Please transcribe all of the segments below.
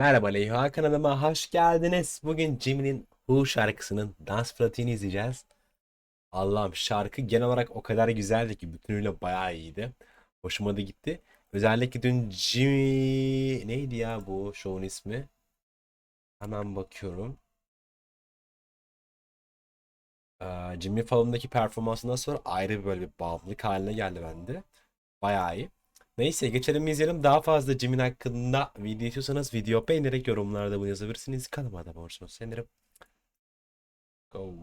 Merhaba Leyha kanalıma hoş geldiniz. Bugün Jimin'in Who şarkısının dans pratiğini izleyeceğiz. Allah'ım şarkı genel olarak o kadar güzeldi ki bütünüyle bayağı iyiydi. Hoşuma da gitti. Özellikle dün Jimmy neydi ya bu şovun ismi? Hemen bakıyorum. Ee, Jimmy Fallon'daki performansından sonra ayrı bir böyle bir bağımlılık haline geldi bende. Bayağı iyi. Neyse geçelim izleyelim. Daha fazla Jimin hakkında video istiyorsanız video beğenerek yorumlarda bunu yazabilirsiniz. Kanalıma da olursunuz. Sevinirim. Go.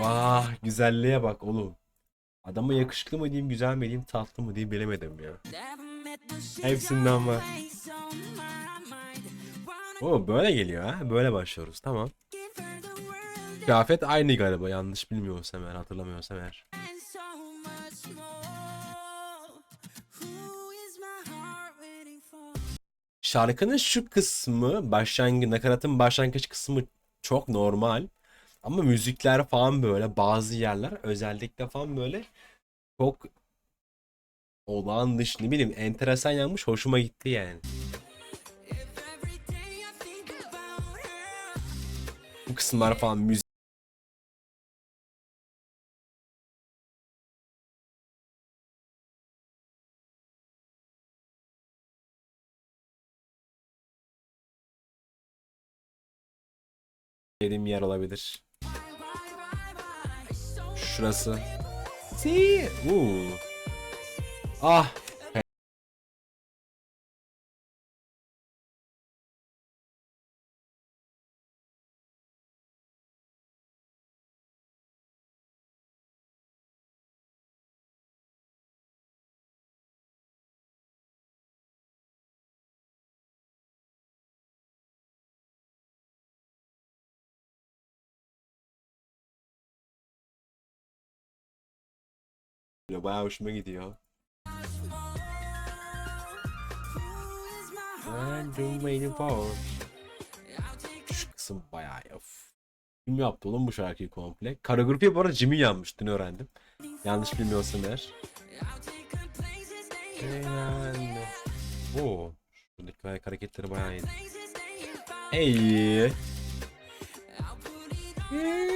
Vah güzelliğe bak oğlum. Adama yakışıklı mı diyeyim güzel mi diyeyim tatlı mı diyeyim bilemedim ya. Hepsinden var. Oo böyle geliyor ha. Böyle başlıyoruz. Tamam. Kıyafet aynı galiba yanlış bilmiyorsam eğer hatırlamıyorsam eğer. Şarkının şu kısmı başlangıç nakaratın başlangıç kısmı çok normal. Ama müzikler falan böyle bazı yerler özellikle falan böyle çok olağan dışı ne bileyim enteresan yanmış hoşuma gitti yani. Bu kısımlar falan müzik dediğim yer olabilir. Şurası. Si. Uuu. Ah. Bayağı hoşuma gidiyor. Şu kısım bayağı of. Kim yaptı oğlum bu şarkıyı komple? Koreografi bu arada Jimmy yanmış dün öğrendim. Yanlış bilmiyorsam eğer. Oo. Şuradaki ayak hareketleri bayağı iyi. Hey.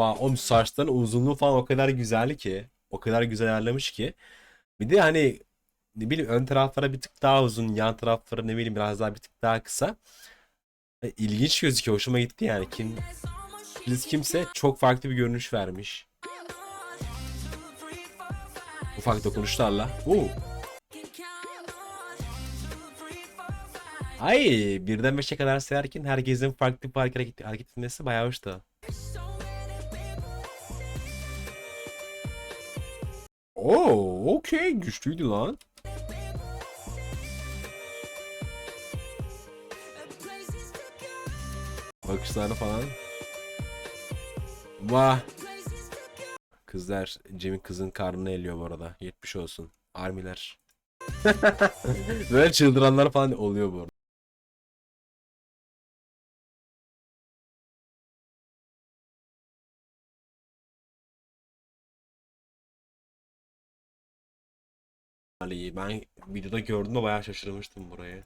Vay, oğlum saçların uzunluğu falan o kadar güzel ki. O kadar güzel ayarlamış ki. Bir de hani ne bileyim ön taraflara bir tık daha uzun, yan taraflara ne bileyim biraz daha bir tık daha kısa. E, İlginç gözüküyor. Hoşuma gitti yani. Kim biz kimse çok farklı bir görünüş vermiş. Ufak dokunuşlarla. Oo. Ay birden beşe kadar sayarken herkesin farklı bir hareket, hareket etmesi bayağı hoştu. Oo, okey güçlüydü lan. Bakışları falan. Vah. Kızlar Cem'in kızın karnını eliyor bu arada. 70 olsun. Armiler. Böyle çıldıranlar falan oluyor bu arada. Ali ben videoda gördüğümde bayağı şaşırmıştım burayı.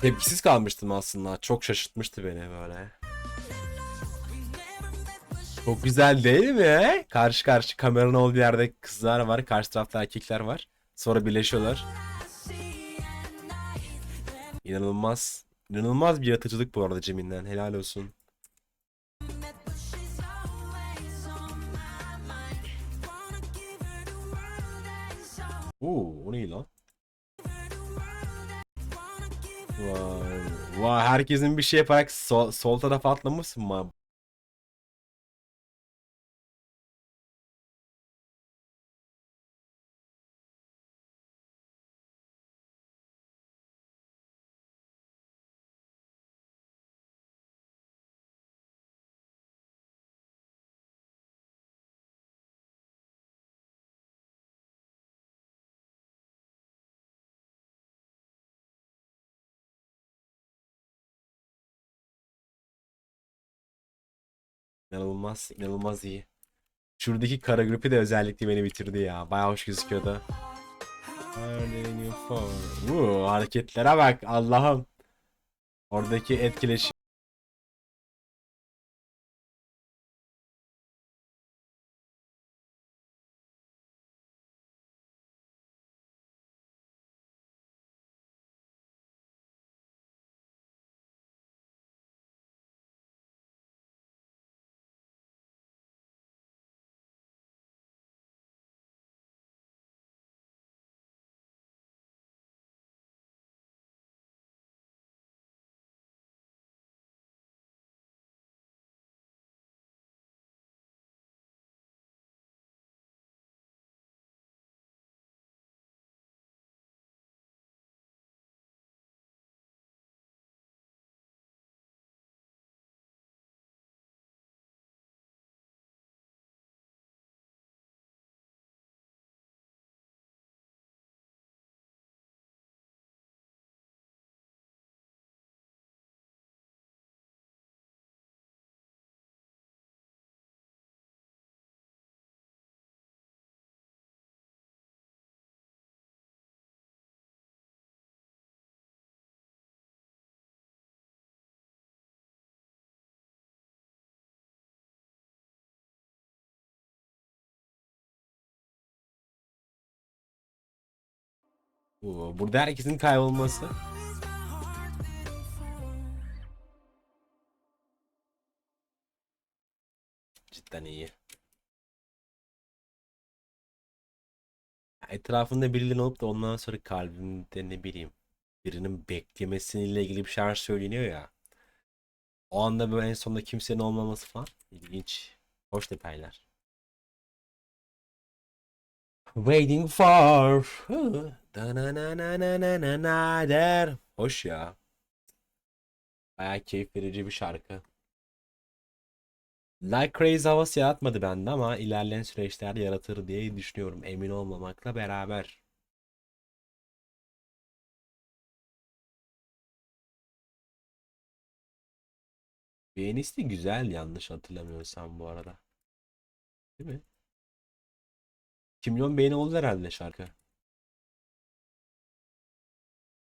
Tepkisiz kalmıştım aslında. Çok şaşırtmıştı beni böyle. Çok güzel değil mi? Karşı karşı kameranın olduğu yerde kızlar var. Karşı tarafta erkekler var. Sonra birleşiyorlar. İnanılmaz. İnanılmaz bir yaratıcılık bu arada Cem'inden. Helal olsun. Oo, o ne lan? Vay, vay herkesin bir şey yaparak sol, sol tarafa atlamışsın mı? İnanılmaz, inanılmaz iyi. Şuradaki kara grupi de özellikle beni bitirdi ya. Bayağı hoş gözüküyordu. Uuu, hareketlere bak Allah'ım. Oradaki etkileşim. Uuu, burada herkesin kaybolması. Cidden iyi. Etrafında birileri olup da ondan sonra kalbimde ne bileyim birinin beklemesiyle ilgili bir şeyler söyleniyor ya. O anda böyle en sonunda kimsenin olmaması falan ilginç. Hoş detaylar. Waiting for Da-na-na-na-na-na-na der. Hoş ya. Bayağı keyif verici bir şarkı. Like Crazy havası yaratmadı bende ama ilerleyen süreçlerde yaratır diye düşünüyorum. Emin olmamakla beraber. Piyanist güzel yanlış hatırlamıyorsam bu arada. Değil mi? 2 milyon beğeni oldu herhalde şarkı.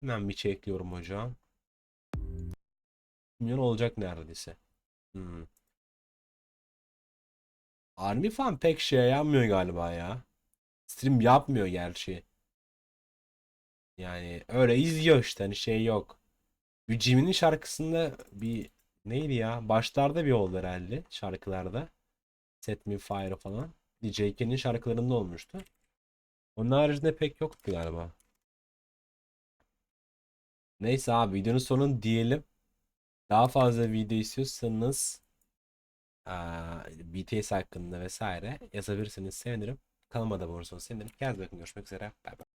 Hemen bir çekliyorum hocam. 2 milyon olacak neredeyse. Hmm. Army falan pek şey yapmıyor galiba ya. Stream yapmıyor gerçi. Yani öyle izliyor işte hani şey yok. Bir Jimin'in şarkısında bir neydi ya? Başlarda bir oldu herhalde şarkılarda. Set Me Fire falan. DJK'nin şarkılarında olmuştu. Onun haricinde pek yoktu galiba. Neyse abi videonun sonunu diyelim. Daha fazla video istiyorsanız aa, BTS hakkında vesaire yazabilirsiniz sevinirim. Kanalıma da abone olursanız sevinirim. Kendinize bakın görüşmek üzere. Bay bay.